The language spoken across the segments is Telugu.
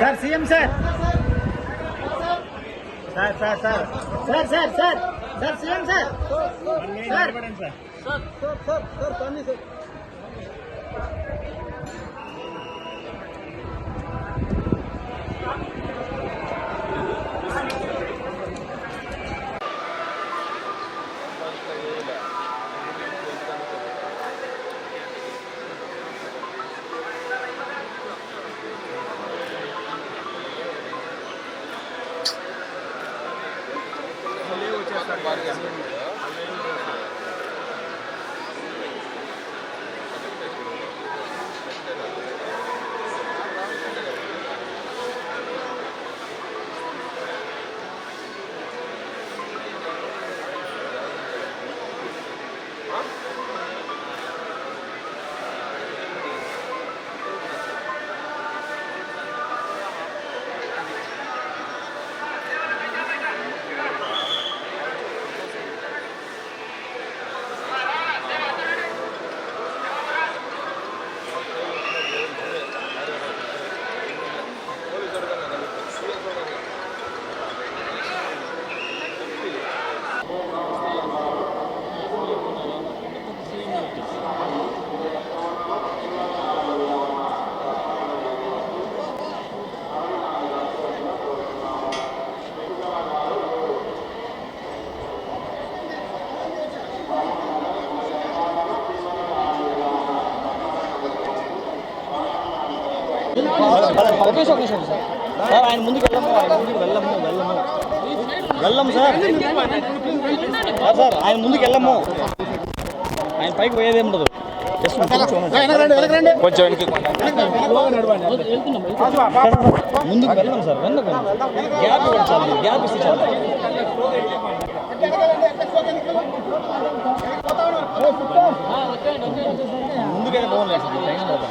Sir CM sir sir sir sir sir sir sir sir CM sir sir ఒకే ఒక నిమిషం సార్ సార్ ఆయన ముందుకు వెళ్ళము ఆయన ముందుకు వెళ్ళము వెళ్ళము వెళ్ళము సార్. సార్, ఆయన ముందుకు వెళ్ళము. ఆయన పైకి పోయేది ఉండదు. కొంచెం ముందుకు వెళ్ళం సార్ వెళ్ళం. గ్యాప్ ఇవ్వండి. గ్యాప్ ఇస్తే చాలు. ముందుకైతే పోలేదు సార్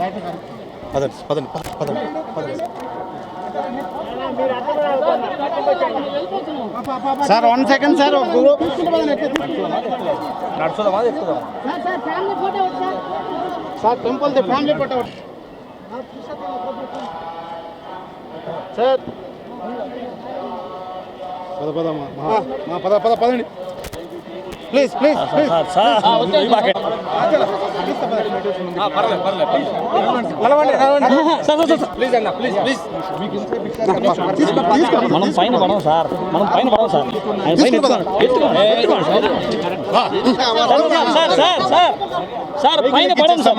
పదండి పదండి పదండి పదండి. సార్ వన్ సెకండ్ సార్ నడుచుదామా ఎక్కుదామా sir temple the family photo sir. పద పద పద పదండి. ప్లీజ్ ప్లీజ్ మనం పైన పడము సార్. మనం పైన పడము సార్ ఆయన పైన సార్ సార్ సార్ సార్ పైన పడము సార్.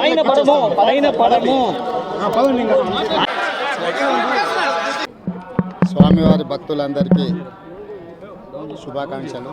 పైన పడము పైన పడము స్వామివారి భక్తులందరికీ శుభాకాంక్షలు.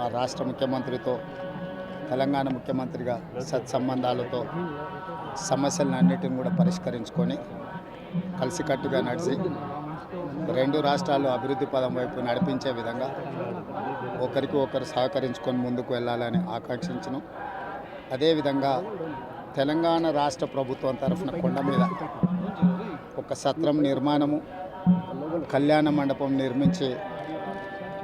ఆ రాష్ట్ర ముఖ్యమంత్రితో తెలంగాణ ముఖ్యమంత్రిగా సత్సంబంధాలతో సమస్యలన్నిటిని కూడా పరిష్కరించుకొని కలిసికట్టుగా నడిచి రెండు రాష్ట్రాలు అభివృద్ధి పదం వైపు నడిపించే విధంగా ఒకరికి ఒకరు సహకరించుకొని ముందుకు వెళ్ళాలని ఆకాంక్షించను. అదేవిధంగా తెలంగాణ రాష్ట్ర ప్రభుత్వం తరఫున కొండ మీద ఒక సత్రం నిర్మాణము కళ్యాణ మండపం నిర్మించి